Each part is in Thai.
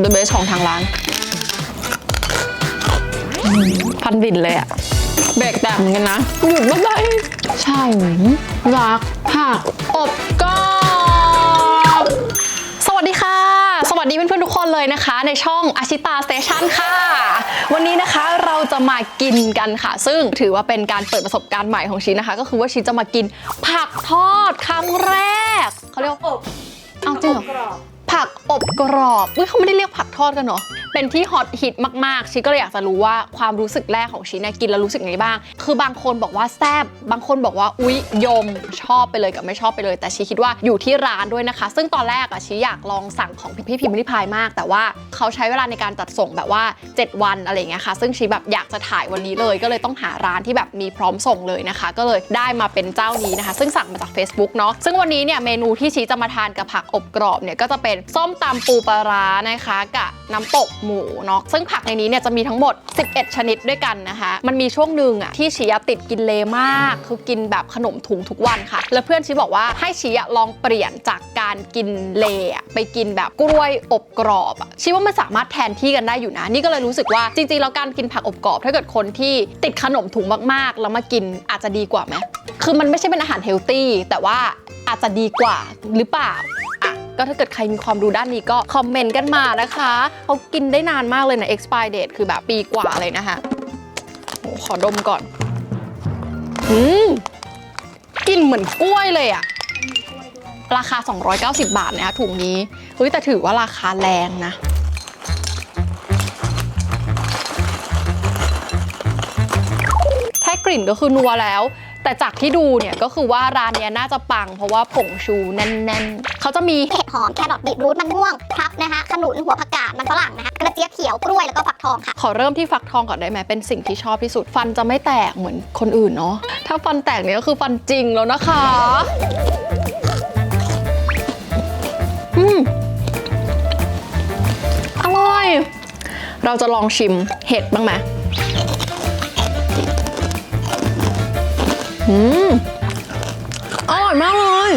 เดอะเบสของทางร้าน พันบินเลยอะเบรกแตกเหมือนกันนะ หยุดไม่ได้ใช่รักผักอบกรอบสวัสดีค่ะ สวัสดีเพื่อนๆทุกคนเลยนะคะ ในช่องอาชิตาสเตชันค่ะ วันนี้นะคะเราจะมากินกันค่ะ ซึ่งถือว่าเป็นการเปิดประสบการณ์ใหม่ของชีนะคะ ก็คือว่าชีจะมากินผักทอดครั้งแรกเขาเรียกว่าอบเอาจริงเหรอกรอบ ผักอบกรอบอุ้ยเขาไม่ได้เรียกผักทอดกันเหรอเป็นที่ฮอตฮิตมากๆ ชิก็เลยอยากจะรู้ว่าความรู้สึกแรกของชิเนี่ยกินแล้วรู้สึกไงบ้าง คือบางคนบอกว่าแซบบางคนบอกว่าอุ๊ยยมชอบไปเลยกับไม่ชอบไปเลย แต่ชิคิดว่าอยู่ที่ร้านด้วยนะคะ ซึ่งตอนแรกอะชิอยากลองสั่งของพี่พิมพ์ริพายมาก แต่ว่าเขาใช้เวลาในการจัดส่งแบบว่า 7 วันอะไรเงี้ยค่ะ ซึ่งชิแบบอยากจะถ่ายวันนี้เลย ก็เลยต้องหาร้านที่แบบมีพร้อมส่งเลยนะคะ ก็เลยได้มาเป็นเจ้านี้นะคะ ซึ่งสั่งมาจาก Facebook เนาะซึ่งวันนี้เนี่ยเมนูที่ชีจะมาทานกับผักอบกรอบเนี่ยก็จะเป็นส้มตำปูปลาร้านะคะกับน้ำตกหมูเนาะซึ่งผักในนี้เนี่ยจะมีทั้งหมด 11 ชนิดด้วยกันนะคะ มันมีช่วงหนึ่งอะที่ชีอะติดกินเลมาก คือกินแบบขนมถุงทุกวันค่ะ แล้วเพื่อนชีบอกว่าให้ชีอะลองเปลี่ยนจากการกินเลไปกินแบบกล้วยอบกรอบอะชีว่ามันสามารถแทนที่กันได้อยู่นะ นี่ก็เลยรู้สึกว่าจริงๆแล้วการกินผักอบกรอบ ถ้าเกิดคนที่ติดขนมถุงมากๆ แล้วมากินอาจจะดีกว่าไหมคือมันไม่ใช่เป็นอาหารเฮลตี้แต่ว่าอาจจะดีกว่าหรือเปล่า ก็ถ้าเกิดใครมีความรู้ด้านนี้ก็คอมเมนต์กันมานะคะเขากินได้นานมากเลยนะ expire date คือแบบปีกว่าเลยนะคะขอดมก่อน อืมกลินเหมือนกล้วยเลยอะราคา 290 บาทนะคะถุงนี้เฮ้ยแต่ถือว่าราคาแรงนะแค่กลิ่นก็คือนัวแล้ว แต่จากที่ดูเนี่ยก็คือว่าร้านเนี้ยน่าจะปัง เพราะว่าผงชูแน่นๆ เขาจะมีเห็ดหอมแครอทบีทรูทมันม่วงพลับนะคะขนุนหัวผักกาดมันฝรั่งนะคะกระเจี๊ยบเขียวกล้วยแล้วก็ฝักทองค่ะ ขอเริ่มที่ฟักทองก่อนได้ไหมเป็นสิ่งที่ชอบที่สุด ฟันจะไม่แตกเหมือนคนอื่นเนาะถ้าฟันแตกเนี่ยก็คือฟันจริงแล้วนะคะอืมอร่อย เราจะลองชิมเห็ดบ้างไหม อืมอร่อยมากเลย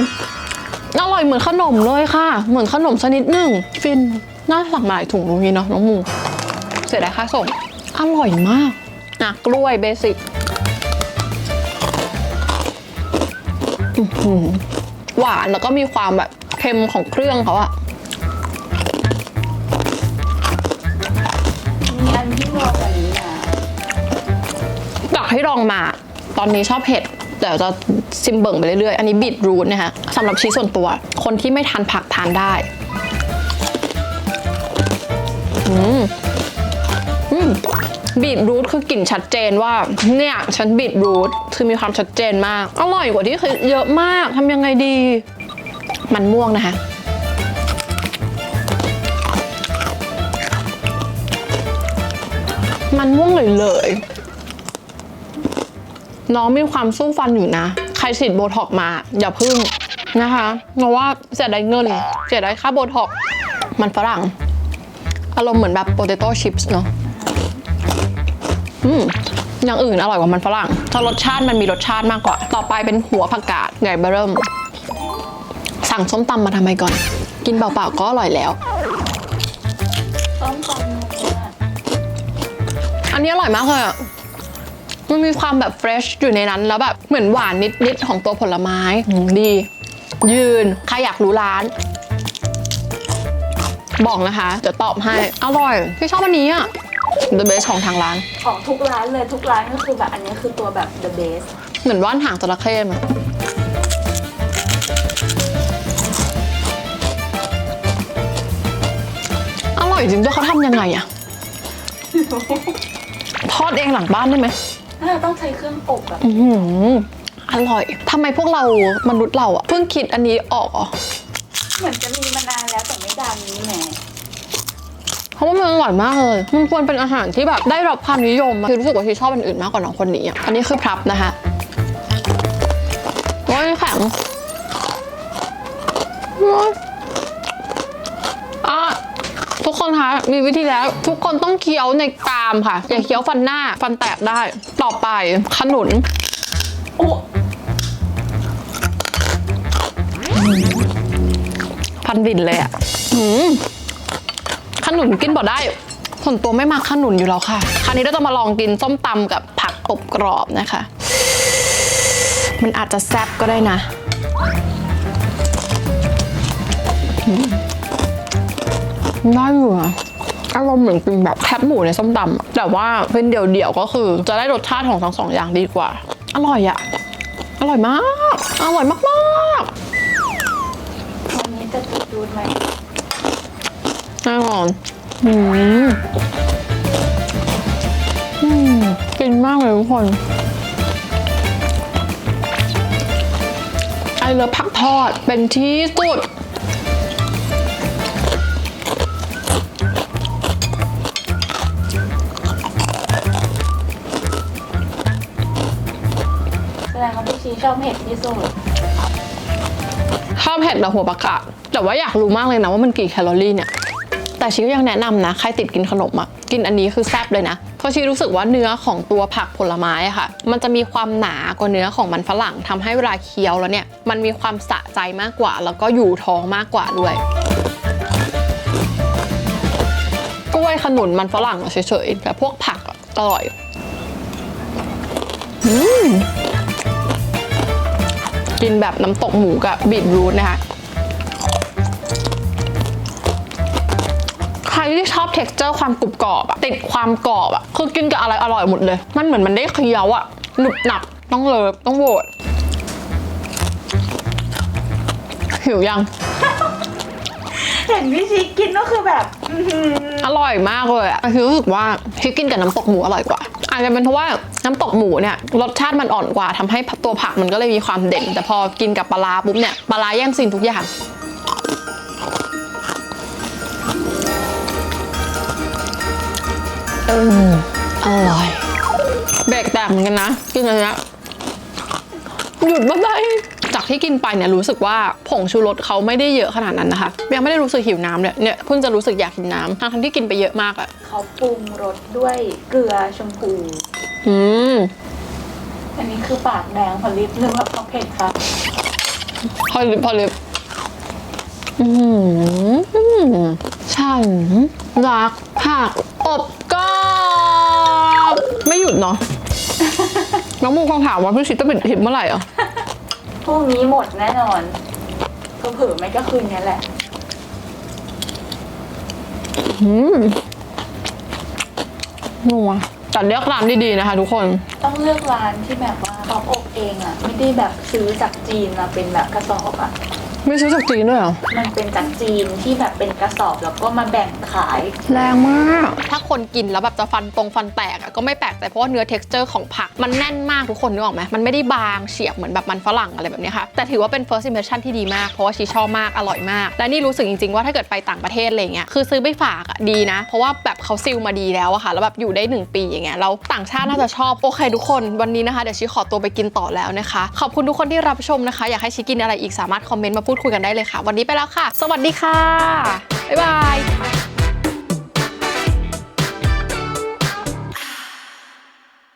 อร่อยเหมือนขนมเลยค่ะ เหมือนขนมชนิดหนึ่ง ฟิน น่าสั่งมาหลายถุงตรงนี้เนาะน้องหมู เสียดายค่าส่ง อร่อยมากอะกล้วยเบสิกหวานแล้วก็มีความแบบเค็มของเครื่องเขาอะมีอันที่นัวกว่านี้นะอยากให้ลองมา ตอนนี้ชอบเผ็ด เดี๋ยวจะซิมเบิ่งไปเรื่อยๆ อันนี้บีทรูทนะคะสำหรับชีส่วนตัว คนที่ไม่ทานผักทานได้ อืมอืมบีทรูทคือกลิ่นชัดเจนว่า เนี่ย ฉันบีทรูทคือมีความชัดเจนมาก อร่อยกว่าที่เคิดเยอะมากทำยังไงดี มันม่วงนะคะมันม่วงเลยเลย น้องมีความสู้ฟันอยู่นะ ใครฉีดโบท็อกซ์มา อย่าพึ่งนะคะเพราะว่าเสียดายเงิน เสียดายค่าโบท็อกซ์มันฝรั่ง อารมณ์เหมือนแบบโปเตโต้ชิพส์เนาะอืมอย่างอื่นอร่อยกว่ามันฝรั่ง ถ้ารสชาติมันมีรสชาติมากกว่า ต่อไปเป็นหัวผักกาดใหญ่เบอร์เริ่ม สั่งส้มตำมาทำไมก่อน กินเปล่าๆก็อร่อยแล้วต้มตำนัวอันนี้อร่อยมากเลยอะ มันมีความแบบเฟรชอยู่ในนั้นแล้วแบบเหมือนหวานนิดๆของตัวผลไม้อืมดี ยืนใครอยากรู้ร้านบอกนะคะเดี๋ยวตอบให้ อร่อย พี่ชอบอันนี้อะ The best ของทางร้าน ของทุกร้านเลยทุกร้านก็คือแบบอันนี้คือตัวแบบ the best เหมือนว่านหางจระเข้ไหมอร่อยจริงด้วยเขาทำยังไงอะทอดเองหลังบ้านได้ไหม ถ้าเราต้องใช้เครื่องอบแบบอื้อหืออร่อยทำไมพวกเรามนุษย์เราอะเพิ่งคิดอันนี้ออกเหรอเหมือนจะมีมานานแล้วแต่ไม่ดังนี้แหมเพราะว่ามันอร่อยมากเลย มันควรเป็นอาหารที่แบบได้รับความนิยมอะคือรู้สึกว่าที่ชอบอันอื่นมากกว่าน้องคนนี้อะอันนี้คือพรับนะคะโอ้ยแข็งโอ๊ยอะ ทุกคนคะมีวิธีแล้ว ทุกคนต้องเคี้ยวในกรามค่ะ อย่าเคี้ยวฟันหน้าฟันแตกได้ ต่อไปขนุนโอ้พันบินเลยอะขนุนกินบ่ได้ส่วนตัวไม่มาขนุนอยู่แล้วค่ะ คราวนี้เราจะมาลองกินส้มตำกับผักอบกรอบนะคะ มันอาจจะแซ่บก็ได้นะ ได้อยู่อะอารมณ์เหมือนกินแบบแคบหมูในส้มตำแต่ว่าเป็นเดี่ยวๆก็คือ จะได้รสชาติของทั้งสองอย่างดีกว่า อร่อยอะอร่อยมาก อร่อยมากๆวันนี้จะติดดูดไหมแน่นอนอืมอืมกินมากเลยทุกคนไอเลิฟผักทอดเป็นที่สุด ชีชอบเผ็ดที่สุดชอบเผ็ดแบบหัวปลากาศแต่ว่าอยากรู้มากเลยนะว่ามันกี่แคลอรี่เนี่ยแต่ชีก็ยังแนะนำนะ ใครติดกินขนมอะกินอันนี้คือแซ่บเลยนะ เพราะชีรู้สึกว่าเนื้อของตัวผักผลไม้อะค่ะ มันจะมีความหนากว่าเนื้อของมันฝรั่งทำให้เวลาเคี้ยวแล้วเนี่ย มันมีความสะใจมากกว่า แล้วก็อยู่ท้องมากกว่าด้วย กล้วยขนุนมันฝรั่งเฉยๆแต่พวกผักอะอร่อยอืม กินแบบน้ำตกหมูกับบีทรูทนะคะใครที่ชอบ t e x t อร์ความกรุบกรอบอะติดความกรอบอะคือกินกับอะไรอร่อยหมดเลย มันเหมือนมันได้เคี้ยวอะหนุบหนับต้องเลิฟต้องโหวตหิวยังเห็นพี่ชีกินก็คือแบบอื้อหืออร่อยมากเลยอะคือรู้สึกว่าที่กินกับน้ำตกหมูอร่อยกว่า อาจจะเป็นเพราะว่าน้ำตกหมูเนี่ยรสชาติมันอ่อนกว่าทำให้ตัวผักมันก็เลยมีความเด่น แต่พอกินกับปลาร้าปุ๊บเนี่ยปลาร้าแย่งซีนทุกอย่างเอออร่อยเบรกแตกเหมือนกันนะกินอันเนี้ยหยุดมาได้จาก ที่กินไปเนี่ยรู้สึกว่าผงชูรสเขาไม่ได้เยอะขนาดนั้นนะคะ ยังไม่ได้รู้สึกหิวน้ำเลยเนี่ยเพิ่งจะรู้สึกอยากกินน้ำทั้งๆที่กินไปเยอะมากอะเขาปรุงรสด้วยเกลือชมพู อืมอันนี้คือปากแดงเพอลิปหรือว่าเพราะเผ็ดครับพอลิบพอลิบอืมฉันรักผักอบกรอบไม่หยุดเนาะ น้องมูคงถามว่าพี่ชิตจะปิดคลิปเมื่อไหร่อะ พรุ่งนี้หมดแน่นอนก็เผื่อไม่ก็คืนนี้แหละ อืมนัวแต่เลือกร้านดีๆนะคะทุกคน ต้องเลือกร้านที่แบบว่าเขาอบเองอะไม่ได้แบบซื้อจากจีนมาเป็นแบบกระสอบอะ ไม่ซื้อจากจีนด้วยเหรอ มันเป็นจากจีนที่แบบเป็นกระสอบแล้วก็มาแบ่งขาย แรงมาก ถ้าคนกินแล้วแบบจะฟันตรงฟันแตกอะก็ไม่แปลกใจเพราะว่าเนื้อ t e x t อร์ของผักมันแน่นมากทุกคนนึกออกไหมมันไม่ได้บางเฉียบเหมือนแบบมันฝรั่งอะไรแบบเนี้ยค่ะ แต่ถือว่าเป็น first impression ที่ดีมากเพราะว่าชีชอบมากอร่อยมาก และนี่รู้สึกจริงๆว่าถ้าเกิดไปต่างประเทศอะไรเงี้ยคือซื้อไปฝากอะดีนะ เพราะว่าแบบเขาซิลมาดีแล้วอะค่ะแล้วแบบอยู่ได้หนึ่งปีอย่างเงี้ยแล้วต่างชาติน่าจะชอบโอเคทุกคนวันนี้นะคะเดี๋ยวชีขอตัวไปกินต่อแล้วนะคะ ขอบคุณทุกคนที่รับชมนะคะ อยากให้ชีกินอะไรอีกสามารถคอมเมนต์มาพูดคุยกันได้เลยค่ะ วันนี้ไปแล้วค่ะ สวัสดีค่ะ บ๊ายบาย